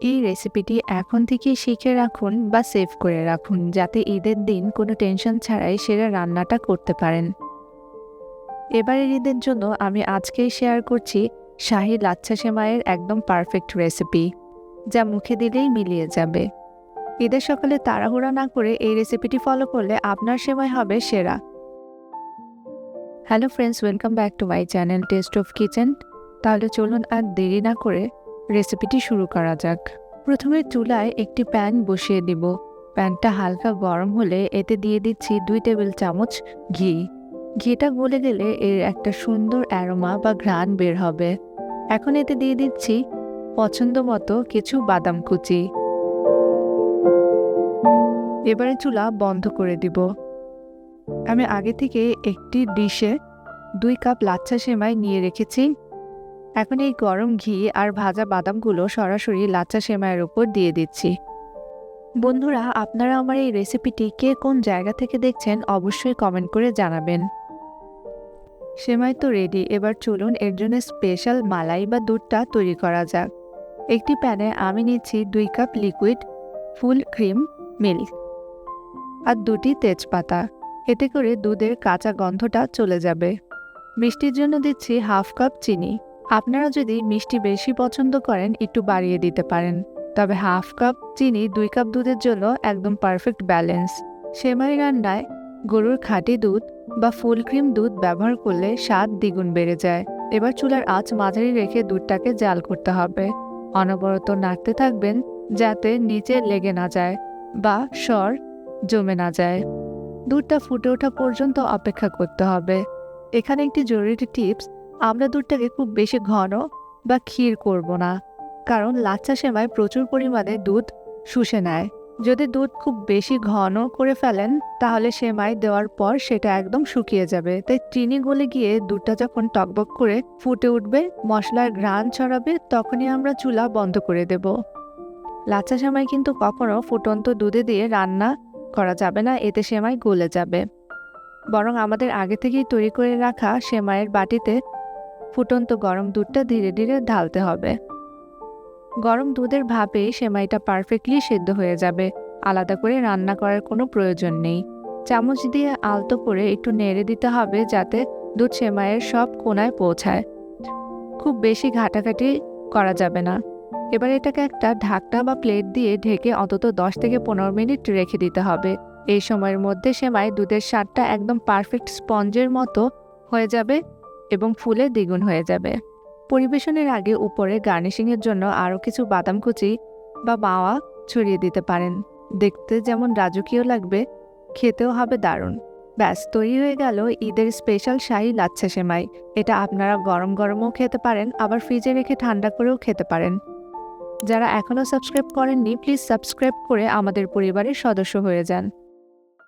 এই রেসিপিটি এখন থেকেই শিখে রাখুন বা সেভ করে রাখুন, যাতে ঈদের দিন কোনো টেনশন ছাড়াই সেরা রান্নাটা করতে পারেন। এবারের ঈদের জন্য আমি আজকেই শেয়ার করছি শাহি লাচ্ছা সেমাইয়ের একদম পারফেক্ট রেসিপি যা মুখে দিলেই মিলিয়ে যাবে। ঈদের সকালে তাড়াহুড়া না করে এই রেসিপিটি ফলো করলে আপনার সেমাই হবে সেরা। Hello friends welcome back to my channel taste of kitchen তাহলে চলুন আর দেরি না করে রেসিপিটি শুরু করা যাক। প্রথমে চুলায় একটি প্যান বসিয়ে দিব। প্যানটা হালকা গরম হলে এতে দিয়ে দিচ্ছি দুই টেবিল চামচ ঘি। ঘিটা গলে গেলে এর একটা সুন্দর অ্যারোমা বা ঘ্রাণ বের হবে। এখন এতে দিয়ে দিচ্ছি পছন্দ মতো কিছু বাদাম কুচি। এবারে চুলা বন্ধ করে দিব। আমি আগে থেকে একটি ডিশে দুই কাপ লাচ্ছা সেমাই নিয়ে রেখেছি। এখন এই গরম ঘি আর ভাজা বাদামগুলো সরাসরি লাচ্ছা সেমাইয়ের উপর দিয়ে দিচ্ছি। বন্ধুরা, আপনারা আমার এই রেসিপিটি কে কোন জায়গা থেকে দেখছেন অবশ্যই কমেন্ট করে জানাবেন। সেমাই তো রেডি এবার চলুন এর জন্য স্পেশাল মালাই বা দুধটা তৈরি করা যাক। একটি প্যানে আমি নিচ্ছি দুই cup liquid full cream milk আর দুটি তেজপাতা। এতে করে দুধের কাঁচা গন্ধটা চলে যাবে। মিষ্টির জন্য দিচ্ছি হাফ কাপ চিনি। আপনারা যদি মিষ্টি বেশি পছন্দ করেন, একটু বাড়িয়ে দিতে পারেন। তবে হাফ কাপ চিনি, দুই কাপ দুধের জন্য একদম পারফেক্ট ব্যালেন্স সেমাই রান্নায় গরুর খাঁটি দুধ বা ফুল ক্রিম দুধ ব্যবহার করলে স্বাদ দ্বিগুণ বেড়ে যায়। এবার চুলার আঁচ মাঝারি রেখে দুধটাকে জাল করতে হবে। অনবরত নাড়তে থাকবেন যাতে নিচে লেগে না যায় বা স্বর জমে না যায়। দুধটা ফুটে ওঠা পর্যন্ত অপেক্ষা করতে হবে। এখানে একটি জরুরি টিপস আমরা দুধটাকে খুব বেশি ঘন বা ক্ষীর করব না, কারণ লাচ্ছা সেমাই প্রচুর পরিমাণে দুধ শুষে নেয়। যদি দুধ খুব বেশি ঘন করে ফেলেন, তাহলে সেমাই দেওয়ার পর সেটা একদম শুকিয়ে যাবে। তাই চিনি গলে গিয়ে দুধটা যখন টকবক করে ফুটে উঠবে, মশলার ঘ্রাণ ছড়াবে, তখনই আমরা চুলা বন্ধ করে দেব। লাচ্ছা সেমাই কিন্তু কখনো ফুটন্ত দুধে দিয়ে রান্না করা যাবে না, এতে সেমাই গলে যাবে। বরং আমাদের আগে থেকেই তৈরি করে রাখা সেমাইয়ের বাটিতে ফুটন্ত গরম দুধটা ধীরে ধীরে ঢালতে হবে। গরম দুধের ভাপে সেমাইটা পারফেক্টলি সেদ্ধ হয়ে যাবে। আলাদা করে রান্না করার কোনো প্রয়োজন নেই। চামচ দিয়ে আলতো করে একটু নেড়ে দিতে হবে যাতে দুধ সেমাইয়ের সব কোনায় পৌঁছায়। খুব বেশি ঘাটাঘাটি করা যাবে না। এবার এটাকে একটা ঢাকনা বা প্লেট দিয়ে ঢেকে অন্তত দশ থেকে পনেরো মিনিট রেখে দিতে হবে। এই সময়ের মধ্যে সেমাই দুধের স্বাদটা একদম পারফেক্ট স্পঞ্জের মতো হয়ে যাবে। এবং ফুলে দ্বিগুণ হয়ে যাবে। পরিবেশনের আগে উপরে গার্নিশিংয়ের জন্য আরও কিছু বাদাম কুচি বা বাওয়া ছড়িয়ে দিতে পারেন। দেখতে যেমন রাজকীয় লাগবে, খেতেও হবে দারুণ। ব্যাস, তৈরি হয়ে গেল ঈদের স্পেশাল শাহি লাচ্ছা সেমাই। এটা আপনারা গরম গরমও খেতে পারেন, আবার ফ্রিজে রেখে ঠান্ডা করেও খেতে পারেন। যারা এখনও সাবস্ক্রাইব করেননি, প্লিজ সাবস্ক্রাইব করে আমাদের পরিবারের সদস্য হয়ে যান।